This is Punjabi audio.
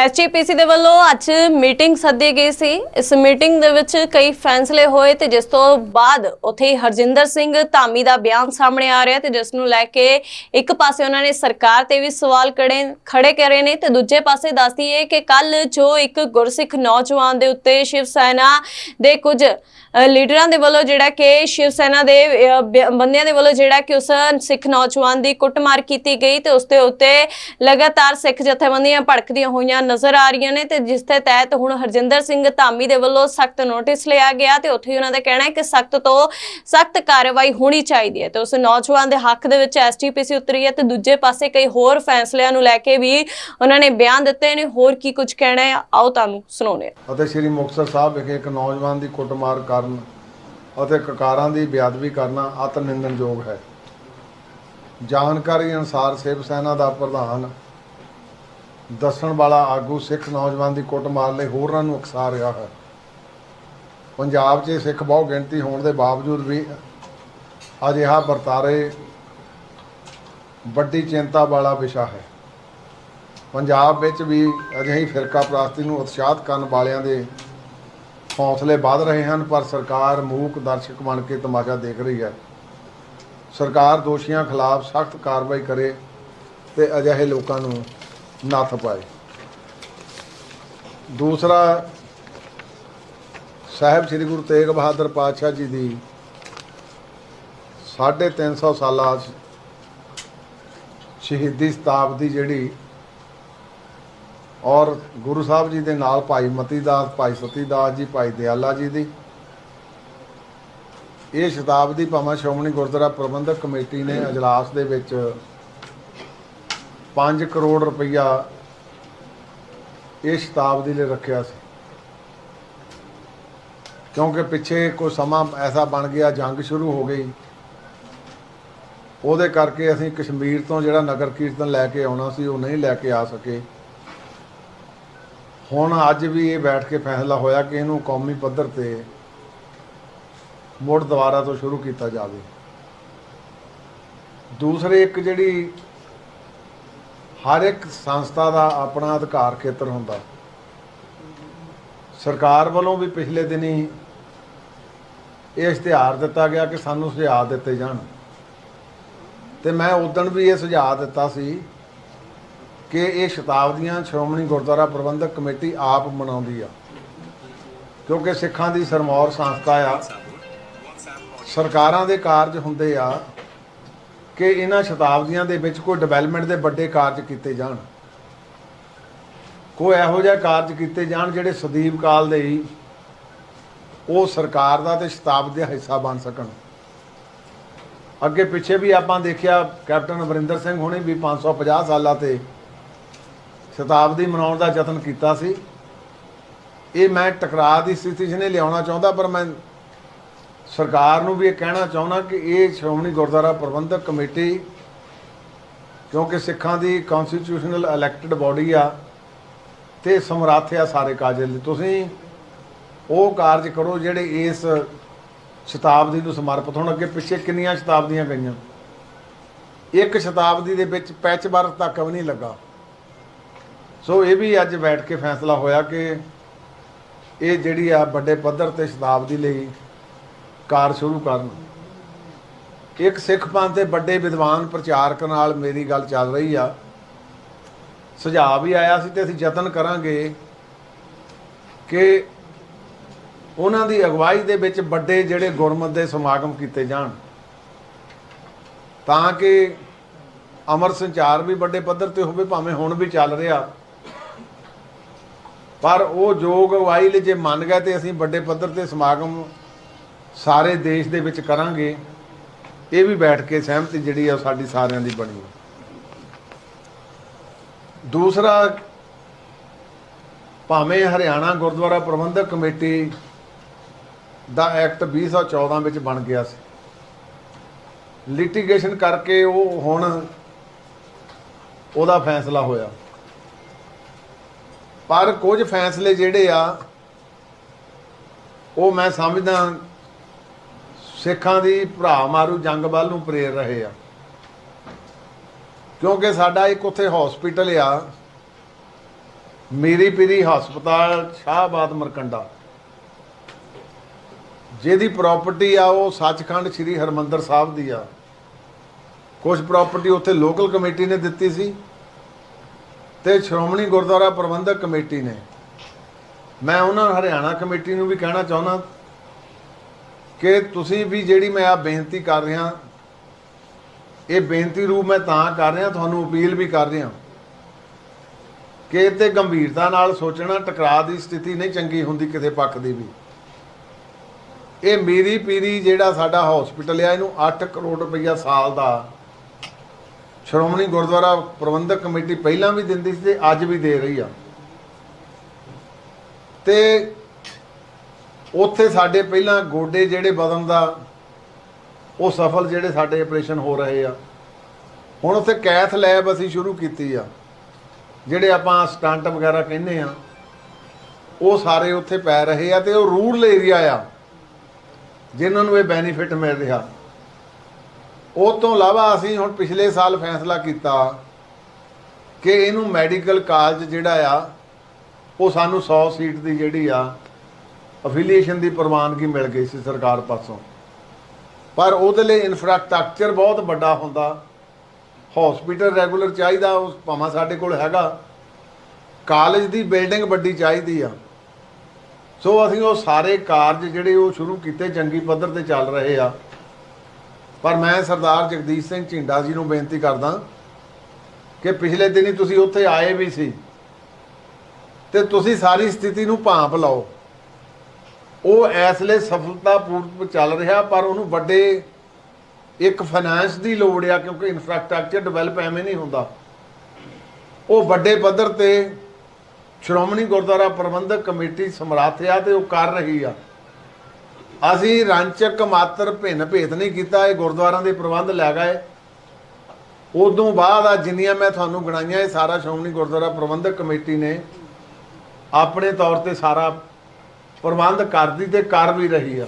ਐਸਜੀਪੀਸੀ ਦੇ ਵੱਲੋਂ ਅੱਜ ਮੀਟਿੰਗ ਸੱਦੀ ਗਈ ਸੀ। ਇਸ ਮੀਟਿੰਗ ਦੇ ਵਿੱਚ ਕਈ ਫੈਸਲੇ ਹੋਏ ਤੇ ਜਿਸ ਤੋਂ ਬਾਅਦ ਉੱਥੇ ਹਰਜਿੰਦਰ ਸਿੰਘ ਧਾਮੀ ਦਾ ਬਿਆਨ ਸਾਹਮਣੇ ਆ ਰਿਹਾ ਤੇ ਜਿਸ ਨੂੰ ਲੈ ਕੇ ਇੱਕ ਪਾਸੇ ਉਹਨਾਂ ਨੇ ਸਰਕਾਰ ਤੇ ਵੀ ਸਵਾਲ ਕੜੇ, ਖੜੇ ਕਰੇ ਨੇ ਤੇ ਦੂਜੇ ਪਾਸੇ ਦੱਸਦੀ ਹੈ ਕਿ ਕੱਲ ਜੋ ਇੱਕ ਗੁਰਸਿੱਖ ਨੌਜਵਾਨ ਦੇ ਉੱਤੇ ਸ਼ਿਵ ਸੈਨਾ ਦੇ ਕੁਝ ਲੀਡਰਾਂ ਦੇ ਵੱਲੋਂ ਜਿਹੜਾ ਕਿ ਸ਼ਿਵ ਸੈਨਾ ਦੇ ਬੰਦਿਆਂ ਦੇ ਵੱਲੋਂ ਜਿਹੜਾ ਕਿ ਉਸ ਸਿੱਖ ਨੌਜਵਾਨ ਦੀ ਕੁੱਟਮਾਰ ਕੀਤੀ ਗਈ ਤੇ ਉਸ ਦੇ ਉੱਤੇ ਲਗਾਤਾਰ ਸਿੱਖ ਜਥੇਬੰਦੀਆਂ ਭੜਕਦੀਆਂ ਹੋਈਆਂ ਨਜ਼ਰ ਆ ਰਹੀਆਂ ਨੇ ਤੇ ਜਿਸ ਦੇ ਤਹਿਤ ਹੁਣ ਹਰਜਿੰਦਰ ਸਿੰਘ ਧਾਮੀ ਦੇ ਵੱਲੋਂ ਸਖਤ ਨੋਟਿਸ ਲਿਆ ਗਿਆ ਤੇ ਉੱਥੇ ਉਹਨਾਂ ਦਾ ਕਹਿਣਾ ਹੈ ਕਿ ਸਖਤ ਤੋਂ ਸਖਤ ਕਾਰਵਾਈ ਹੋਣੀ ਚਾਹੀਦੀ ਹੈ। ਤੇ ਉਸ ਨੌਜਵਾਨ ਦੇ ਹੱਕ ਦੇ ਵਿੱਚ ਐਸਟੀਪੀਸੀ ਉਤਰੀ ਹੈ ਤੇ ਦੂਜੇ ਪਾਸੇ ਕਈ ਹੋਰ ਫੈਸਲਿਆਂ ਨੂੰ ਲੈ ਕੇ ਵੀ ਉਹਨਾਂ ਨੇ ਬਿਆਨ ਦਿੱਤੇ ਨੇ। ਹੋਰ ਕੀ ਕੁਝ ਕਹਿਣਾ ਹੈ, ਆਓ ਤੁਹਾਨੂੰ ਸੁਣਾਉਂਦੇ ਹਾਂ। ਅਤੇ ਸ੍ਰੀ ਮੁਕਤਸਰ ਸਾਹਿਬ ਵਿਖੇ ਇੱਕ ਨੌਜਵਾਨ ਦੀ ਕੁੱਟਮਾਰ ਕਰਨ ਅਤੇ ਕਕਾਰਾਂ ਦੀ ਬੇਅਦਬੀ ਕਰਨਾ ਅਤ ਨਿੰਦਣਯੋਗ ਹੈ। ਜਾਣਕਾਰੀ ਅਨੁਸਾਰ ਸਿਵ ਸੈਨਾ ਦਾ ਪ੍ਰਧਾਨ ਦੱਸਣ ਵਾਲਾ ਆਗੂ ਸਿੱਖ ਨੌਜਵਾਨ ਦੀ ਕੁੱਟਮਾਰ ਲਈ ਹੋਰਨਾਂ ਨੂੰ ਉਕਸਾ ਰਿਹਾ ਹੈ। ਪੰਜਾਬ 'ਚ ਸਿੱਖ ਬਹੁ ਗਿਣਤੀ ਹੋਣ ਦੇ ਬਾਵਜੂਦ ਵੀ ਅਜਿਹਾ ਵਰਤਾਰੇ ਵੱਡੀ ਚਿੰਤਾ ਵਾਲਾ ਵਿਸ਼ਾ ਹੈ। ਪੰਜਾਬ ਵਿੱਚ ਵੀ ਅਜਿਹੀ ਫਿਰਕਾ ਪ੍ਰਾਸਤੀ ਨੂੰ ਉਤਸ਼ਾਹਤ ਕਰਨ ਵਾਲਿਆਂ ਦੇ ਹੌਸਲੇ ਵਧ ਰਹੇ ਹਨ, ਪਰ ਸਰਕਾਰ ਮੂਕ ਦਰਸ਼ਕ ਬਣ ਕੇ ਤਮਾਸ਼ਾ ਦੇਖ ਰਹੀ ਹੈ। ਸਰਕਾਰ ਦੋਸ਼ੀਆਂ ਖਿਲਾਫ ਸਖਤ ਕਾਰਵਾਈ ਕਰੇ ਤੇ ਅਜਿਹੇ ਲੋਕਾਂ ਨੂੰ ਨੱਥ ਪਾਏ ਦੂਸਰਾ, ਸਾਹਿਬ ਸ੍ਰੀ ਗੁਰੂ ਤੇਗ ਬਹਾਦਰ ਪਾਤਸ਼ਾਹ ਜੀ ਦੀ 350 ਸਾਲਾ ਸ਼ਹੀਦੀ ਸ਼ਤਾਬਦੀ ਜਿਹੜੀ ਔਰ ਗੁਰੂ ਸਾਹਿਬ ਜੀ ਦੇ ਨਾਲ ਭਾਈ ਮਤੀ ਦਾਸ ਭਾਈ ਸਤੀ ਦਾਸ ਜੀ, ਭਾਈ ਦਿਆਲਾ ਜੀ ਦੀ। ਇਹ ਸ਼ਤਾਬਦੀ ਭਾਵੇਂ ਸ਼੍ਰੋਮਣੀ ਗੁਰਦੁਆਰਾ ਪ੍ਰਬੰਧਕ ਕਮੇਟੀ ਨੇ ਅਜਲਾਸ ਦੇ ਵਿੱਚ 5 ਕਰੋੜ ਰੁਪਈਆ ਇਹ ਸ਼ਤਾਬਦੀ ਲਈ ਰੱਖਿਆ ਸੀ। ਕਿਉਂਕਿ ਪਿੱਛੇ ਕੋਈ ਸਮਾਂ ਐਸਾ ਬਣ ਗਿਆ, ਜੰਗ ਸ਼ੁਰੂ ਹੋ ਗਈ। ਉਹਦੇ ਕਰਕੇ ਅਸੀਂ ਕਸ਼ਮੀਰ ਤੋਂ ਜਿਹੜਾ ਨਗਰ ਕੀਰਤਨ ਲੈ ਕੇ ਆਉਣਾ ਸੀ, ਉਹ ਨਹੀਂ ਲੈ ਕੇ ਆ ਸਕੇ। ਹੁਣ ਅੱਜ ਵੀ ਇਹ ਬੈਠ ਕੇ ਫੈਸਲਾ ਹੋਇਆ ਕਿ ਇਹਨੂੰ ਕੌਮੀ ਪੱਧਰ ਤੇ ਮੁੜ ਦੁਬਾਰਾ ਤੋਂ ਸ਼ੁਰੂ ਕੀਤਾ ਜਾਵੇ। ਦੂਸਰੇ ਇੱਕ ਜਿਹੜੀ ਹਰ ਇੱਕ ਸੰਸਥਾ ਦਾ ਆਪਣਾ ਅਧਿਕਾਰ ਖੇਤਰ ਹੁੰਦਾ। ਸਰਕਾਰ ਵੱਲੋਂ ਵੀ ਪਿਛਲੇ ਦਿਨੀ ਇਹ ਇਸ਼ਤਿਹਾਰ ਦਿੱਤਾ ਗਿਆ ਕਿ ਸਾਨੂੰ ਸੁਝਾਅ ਦਿੱਤੇ ਜਾਣ। ਤੇ ਮੈਂ ਉਦੋਂ ਵੀ ਇਹ ਸੁਝਾਅ ਦਿੱਤਾ ਸੀ ਕਿ ਇਹ ਸ਼ਤਾਬਦੀਆਂ ਸ਼੍ਰੋਮਣੀ ਗੁਰਦੁਆਰਾ ਪ੍ਰਬੰਧਕ ਕਮੇਟੀ ਆਪ ਮਨਾਉਂਦੀ ਆ। ਕਿਉਂਕਿ ਸਿੱਖਾਂ ਦੀ ਸਰਮੌਰ ਸੰਸਥਾ ਆ। ਸਰਕਾਰਾਂ ਦੇ ਕਾਰਜ ਹੁੰਦੇ ਆ ਕਿ ਇਹਨਾਂ ਸ਼ਤਾਬਦੀਆਂ ਦੇ ਵਿੱਚ ਕੋਈ ਡਿਵੈਲਪਮੈਂਟ ਦੇ ਵੱਡੇ ਕਾਰਜ ਕੀਤੇ ਜਾਣ। ਕੋਈ ਇਹੋ ਜਿਹਾ ਕਾਰਜ ਕੀਤੇ ਜਾਣ ਜਿਹੜੇ ਸਦੀਪ ਕਾਲ ਦੇ ਹੀ ਉਹ ਸਰਕਾਰ ਦਾ ਤੇ ਸ਼ਤਾਬਦੀ ਦਾ ਹਿੱਸਾ ਬਣ ਸਕਣ। ਅੱਗੇ ਪਿੱਛੇ ਵੀ ਆਪਾਂ ਦੇਖਿਆ ਕੈਪਟਨ ਅਮਰਿੰਦਰ ਸਿੰਘ ਹੁਣੇ ਵੀ 550 ਸਾਲਾਂ ਤੇ ਸ਼ਤਾਬਦੀ ਮਨਾਉਣ ਦਾ ਯਤਨ ਕੀਤਾ ਸੀ। ਇਹ ਮੈਂ ਟਕਰਾਅ ਦੀ ਸਥਿਤੀ 'ਚ ਨਹੀਂ ਲਿਆਉਣਾ ਚਾਹੁੰਦਾ, ਪਰ ਮੈਂ ਸਰਕਾਰ ਨੂੰ ਵੀ ਇਹ ਕਹਿਣਾ ਚਾਹੁੰਦਾ ਕਿ ਇਹ ਸ਼੍ਰੋਮਣੀ ਗੁਰਦੁਆਰਾ ਪ੍ਰਬੰਧਕ ਕਮੇਟੀ, ਕਿਉਂਕਿ ਸਿੱਖਾਂ ਦੀ ਕਨਸਟੀਟਿਊਸ਼ਨਲ ਇਲੈਕਟਡ ਬਾਡੀ ਆ, ਤੇ ਸਮਰੱਥ ਆ ਸਾਰੇ ਕਾਜ ਲਈ। ਤੁਸੀਂ ਉਹ ਕਾਰਜ ਕਰੋ ਜਿਹੜੇ ਇਸ ਸ਼ਤਾਬਦੀ ਨੂੰ ਸਮਰਪਿਤ ਹੋਣ। ਅੱਗੇ ਪਿੱਛੇ ਕਿੰਨੀਆਂ ਸ਼ਤਾਬਦੀਆਂ ਗਈਆਂ? ਇੱਕ ਸ਼ਤਾਬਦੀ ਦੇ ਵਿੱਚ ਪੈਚ ਵਰਕ ਤੱਕ ਵੀ ਨਹੀਂ ਲੱਗਾ। ਸੋ ਇਹ ਵੀ ਅੱਜ ਬੈਠ ਕੇ ਫੈਸਲਾ ਹੋਇਆ ਕਿ ਇਹ ਜਿਹੜੀ ਆ ਵੱਡੇ ਪੱਧਰ ਤੇ ਸ਼ਤਾਬਦੀ ਲਈ ਕਾਰ ਸ਼ੁਰੂ ਕਰਨ। ਇੱਕ ਸਿੱਖ ਪੰਥ ਦੇ ਵੱਡੇ ਵਿਦਵਾਨ ਪ੍ਰਚਾਰਕ ਨਾਲ ਮੇਰੀ ਗੱਲ ਚੱਲ ਰਹੀ ਆ। ਸੁਝਾਅ ਵੀ ਆਇਆ ਸੀ ਤੇ ਅਸੀਂ ਯਤਨ ਕਰਾਂਗੇ ਕਿ ਉਹਨਾਂ ਦੀ ਅਗਵਾਈ ਦੇ ਵਿੱਚ ਵੱਡੇ ਜਿਹੜੇ ਗੁਰਮਤ ਦੇ ਸਮਾਗਮ ਕੀਤੇ ਜਾਣ। ਤਾਂ ਕਿ ਅਮਰ ਸੰਚਾਰ ਵੀ ਵੱਡੇ ਪੱਧਰ ਤੇ ਹੋਵੇ, ਭਾਵੇਂ ਹੁਣ ਵੀ ਚੱਲ ਰਿਹਾ। ਪਰ ਉਹ ਯੋਗ ਅਗਵਾਈ ਲਈ ਜੇ ਮੰਨ ਗਏ ਤੇ ਅਸੀਂ ਵੱਡੇ ਪੱਧਰ ਤੇ ਸਮਾਗਮ ਸਾਰੇ ਦੇਸ਼ ਦੇ ਵਿੱਚ ਕਰਾਂਗੇ, ਇਹ ਵੀ ਬੈਠ ਕੇ ਸਹਿਮਤੀ ਜਿਹੜੀ ਆ ਉਹ ਸਾਡੀ ਸਾਰਿਆਂ ਦੀ ਬਣੀ ਦੂਸਰਾ, ਭਾਵੇਂ ਹਰਿਆਣਾ ਗੁਰਦੁਆਰਾ ਪ੍ਰਬੰਧਕ ਕਮੇਟੀ ਦਾ ਐਕਟ 2014 ਵਿੱਚ ਬਣ ਗਿਆ ਸੀ। ਲਿਟੀਗੇਸ਼ਨ ਕਰਕੇ ਉਹ ਹੁਣ ਉਹਦਾ ਫੈਸਲਾ ਹੋਇਆ। ਪਰ ਕੁਝ ਫੈਸਲੇ ਜਿਹੜੇ ਆ, ਉਹ ਮੈਂ ਸਮਝਦਾ ਸਿੱਖਾਂ ਦੀ ਭਰਾ ਮਾਰੂ ਜੰਗ ਵੱਲ ਨੂੰ ਪ੍ਰੇਰ ਰਹੇ ਆ। ਕਿਉਂਕਿ ਸਾਡਾ ਇੱਕ ਉੱਥੇ ਹਸਪੀਟਲ ਆ ਮੇਰੀ ਪੀਰੀ ਹਸਪਤਾਲ, ਸ਼ਾਹਬਾਦ ਮਰਕੰਡਾ। ਜਿਹਦੀ ਪ੍ਰਾਪਰਟੀ ਆ, ਉਹ ਸੱਚਖੰਡ ਸ੍ਰੀ ਹਰਮੰਦਰ ਸਾਹਿਬ ਦੀ ਆ। ਕੁਝ ਪ੍ਰਾਪਰਟੀ ਉੱਥੇ ਲੋਕਲ ਕਮੇਟੀ ਨੇ ਦਿੱਤੀ ਸੀ ਤੇ ਸ਼੍ਰੋਮਣੀ ਗੁਰਦੁਆਰਾ ਪ੍ਰਬੰਧਕ ਕਮੇਟੀ ਨੇ। ਮੈਂ ਉਹਨਾਂ ਹਰਿਆਣਾ ਕਮੇਟੀ ਨੂੰ ਵੀ ਕਹਿਣਾ ਚਾਹੁੰਦਾ ਕਿ ਤੁਸੀਂ ਵੀ ਜਿਹੜੀ ਮੈਂ ਆ ਬੇਨਤੀ ਕਰ ਰਿਹਾ, ਇਹ ਬੇਨਤੀ ਰੂਪ ਮੈਂ ਤਾਂ ਕਰ ਰਿਹਾ, ਤੁਹਾਨੂੰ ਅਪੀਲ ਵੀ ਕਰ ਰਿਹਾ। ਕਿ ਇਹ ਤੇ ਗੰਭੀਰਤਾ ਨਾਲ ਸੋਚਣਾ, ਟਕਰਾਅ ਦੀ ਸਥਿਤੀ ਨਹੀਂ ਚੰਗੀ ਹੁੰਦੀ ਕਿਸੇ ਪੱਖ ਦੀ ਵੀ। ਇਹ ਮੇਰੀ ਪੀਰੀ ਜਿਹੜਾ ਸਾਡਾ ਹਸਪੀਟਲ ਆ, ਇਹਨੂੰ 8 ਕਰੋੜ ਰੁਪਈਆ ਸਾਲ ਦਾ ਸ਼੍ਰੋਮਣੀ ਗੁਰਦੁਆਰਾ ਪ੍ਰਬੰਧਕ ਕਮੇਟੀ ਪਹਿਲਾਂ ਵੀ ਦਿੰਦੀ ਸੀ ਤੇ ਅੱਜ ਵੀ ਦੇ ਰਹੀ ਆ। ਤੇ ਉੱਥੇ ਸਾਡੇ ਪਹਿਲਾਂ ਗੋਡੇ ਜਿਹੜੇ ਬਦਨ ਦਾ, ਉਹ ਸਫਲ ਜਿਹੜੇ ਸਾਡੇ ਆਪਰੇਸ਼ਨ ਹੋ ਰਹੇ ਆ। ਹੁਣ ਉੱਥੇ ਕੈਥ ਲੈਬ ਅਸੀਂ ਸ਼ੁਰੂ ਕੀਤੀ ਆ, ਜਿਹੜੇ ਆਪਾਂ ਸਟੰਟ ਵਗੈਰਾ ਕਹਿੰਦੇ ਆ, ਉਹ ਸਾਰੇ ਉੱਥੇ ਪੈ ਰਹੇ ਆ ਤੇ ਉਹ ਰੂਰਲ ਏਰੀਆ ਆ, ਜਿਨ੍ਹਾਂ ਨੂੰ ਇਹ ਬੈਨੀਫਿਟ ਮਿਲ ਰਿਹਾ। ਉਹ ਤੋਂ ਇਲਾਵਾ ਅਸੀਂ ਹੁਣ ਪਿਛਲੇ ਸਾਲ ਫੈਸਲਾ ਕੀਤਾ ਕਿ ਇਹਨੂੰ ਮੈਡੀਕਲ ਕਾਲਜ ਜਿਹੜਾ ਆ, ਉਹ ਸਾਨੂੰ 100 ਸੀਟ ਦੀ ਜਿਹੜੀ ਆ ਅਫੀਲੀਏਸ਼ਨ ਦੀ ਪ੍ਰਵਾਨਗੀ ਮਿਲ ਗਈ ਸੀ ਸਰਕਾਰ ਪਾਸੋਂ। ਪਰ ਉਹਦੇ ਲਈ ਇਨਫਰਾਸਟ੍ਰਕਚਰ ਬਹੁਤ ਵੱਡਾ ਹੁੰਦਾ। ਹਸਪੀਟਲ ਰੈਗੂਲਰ ਚਾਹੀਦਾ, ਉਹ ਭਾਵੇਂ ਸਾਡੇ ਕੋਲ ਹੈਗਾ। ਕਾਲਜ ਦੀ ਬਿਲਡਿੰਗ ਵੱਡੀ ਚਾਹੀਦੀ ਆ। ਸੋ ਅਸੀਂ ਉਹ ਸਾਰੇ ਕਾਰਜ ਜਿਹੜੇ ਉਹ ਸ਼ੁਰੂ ਕੀਤੇ ਚੰਗੀ ਪੱਧਰ ਤੇ ਚੱਲ ਰਹੇ ਆ। ਪਰ ਮੈਂ ਸਰਦਾਰ ਜਗਦੀਸ਼ ਸਿੰਘ ਝਿੰਡਾ ਜੀ ਨੂੰ ਬੇਨਤੀ ਕਰਦਾ ਕਿ ਪਿਛਲੇ ਦਿਨੀ ਤੁਸੀਂ ਉੱਥੇ ਆਏ ਵੀ ਸੀ। ਤੇ ਤੁਸੀਂ ਸਾਰੀ ਸਥਿਤੀ ਨੂੰ ਭਾਂਪ ਲਓ। ਉਹ ਇਸ ਲਈ ਸਫਲਤਾਪੂਰਵਕ ਚੱਲ ਰਿਹਾ, ਪਰ ਉਹਨੂੰ ਵੱਡੇ ਇੱਕ ਫਾਈਨਾਂਸ ਦੀ ਲੋੜ ਆ, ਕਿਉਂਕਿ ਇਨਫਰਾਸਟ੍ਰਕਚਰ ਡਿਵੈਲਪ ਐਵੇਂ ਨਹੀਂ ਹੁੰਦਾ। ਉਹ ਵੱਡੇ ਪੱਧਰ ਤੇ ਸ਼੍ਰੋਮਣੀ ਗੁਰਦੁਆਰਾ ਪ੍ਰਬੰਧਕ ਕਮੇਟੀ ਸਮਰੱਥ ਆ ਤੇ ਉਹ ਕਰ ਰਹੀ ਆ। ਅਸੀਂ ਰੰਚਕ ਮਾਤਰ ਭਿੰਨ ਭੇਤ ਨਹੀਂ ਕੀਤਾ, ਇਹ ਗੁਰਦੁਆਰਾਂ ਦੇ ਪ੍ਰਬੰਧ ਲੈ ਗਏ। ਉਦੋਂ ਬਾਅਦ ਆ ਜਿੰਨੀਆਂ ਮੈਂ ਤੁਹਾਨੂੰ ਗਣਾਈਆਂ, ਇਹ ਸਾਰਾ ਸ਼੍ਰੋਮਣੀ ਗੁਰਦੁਆਰਾ ਪ੍ਰਬੰਧਕ ਕਮੇਟੀ ਨੇ ਆਪਣੇ ਤੌਰ ਤੇ ਸਾਰਾ ਪ੍ਰਬੰਧ ਕਰਦੀ ਤੇ ਕਰ ਵੀ ਰਹੀ ਆ।